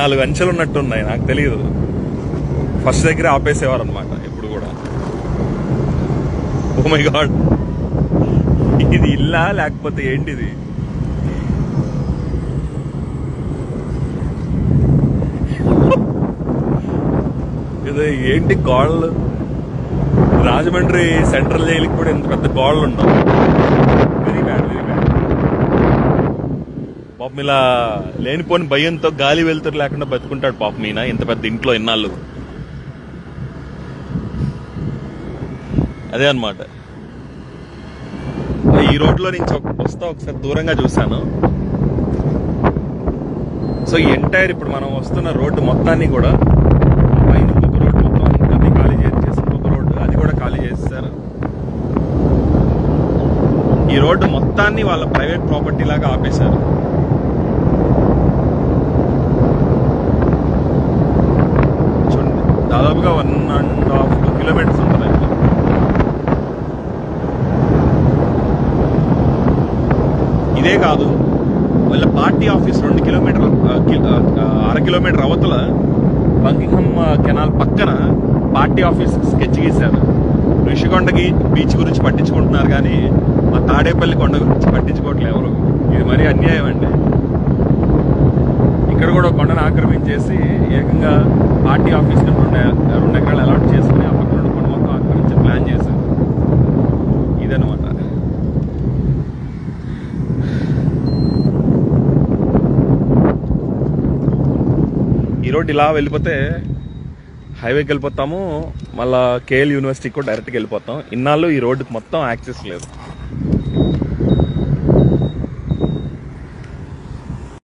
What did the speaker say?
నాలుగు అంచెలు ఉన్నట్టున్నాయి నాకు తెలియదు ఫస్ట్ దగ్గర ఆపేసేవారు అనమాట ఎప్పుడు కూడా. ఓ మై గాడ్ ఇది ఇల్లా లేకపోతే ఏంటిది? ఇది ఏంటి గోడలు? రాజమండ్రి సెంట్రల్ జైలుకి కూడా ఇంత పెద్ద గోడలు ఉండవు వెరీ బ్యాడ్ వెరీ బ్యాడ్ పాపం ఇలా లేనిపోని భయంతో గాలి వెళ్తురు లేకుండా బతుకుంటాడు పాపం ఈయన. ఇంత పెద్ద ఇంట్లో ఇన్నాళ్ళు. అదే అనమాట ఈ రోడ్లో నుంచి ఒక- వస్తా ఒకసారి దూరంగా చూశాను. సో ఎంటైర్ ఇప్పుడు మనం వస్తున్న రోడ్డు మొత్తాన్ని కూడా పైన ఇంకొక రోడ్డు మొత్తం ఖాళీ చేసి ఇంకొక రోడ్డు అది కూడా ఖాళీ చేసేసారు ఈ రోడ్డు మొత్తాన్ని వాళ్ళ ప్రైవేట్ ప్రాపర్టీ లాగా ఆపేశారు చూడండి దాదాపుగా one and half two kilometres ఉంటుంది ఇదే కాదు. వాళ్ళ పార్టీ ఆఫీస్ రెండు కిలోమీటర్ అర కిలోమీటర్ అవతల బంకింగ్హమ్ కెనాల్ పక్కన పార్టీ ఆఫీస్ స్కెచ్ గీశారు. ఋషికొండకి బీచ్ గురించి పట్టించుకుంటున్నారు కానీ మా తాడేపల్లి కొండ గురించి పట్టించుకోవట్లేదు ఎవరు. ఇది మరీ అన్యాయం అండి. ఇక్కడ కూడా కొండను ఆక్రమించేసి ఏకంగా పార్టీ ఆఫీస్ రెండు రెండు ఎకరాలు రోడ్ ఇలా వెళ్ళిపోతే హైవేకి వెళ్ళిపోతాము మళ్ళీ కేఎల్ యూనివర్సిటీకి కూడా డైరెక్ట్గా వెళ్ళిపోతాం. ఇన్నాళ్ళు ఈ రోడ్డుకి మొత్తం యాక్సెస్ లేదు.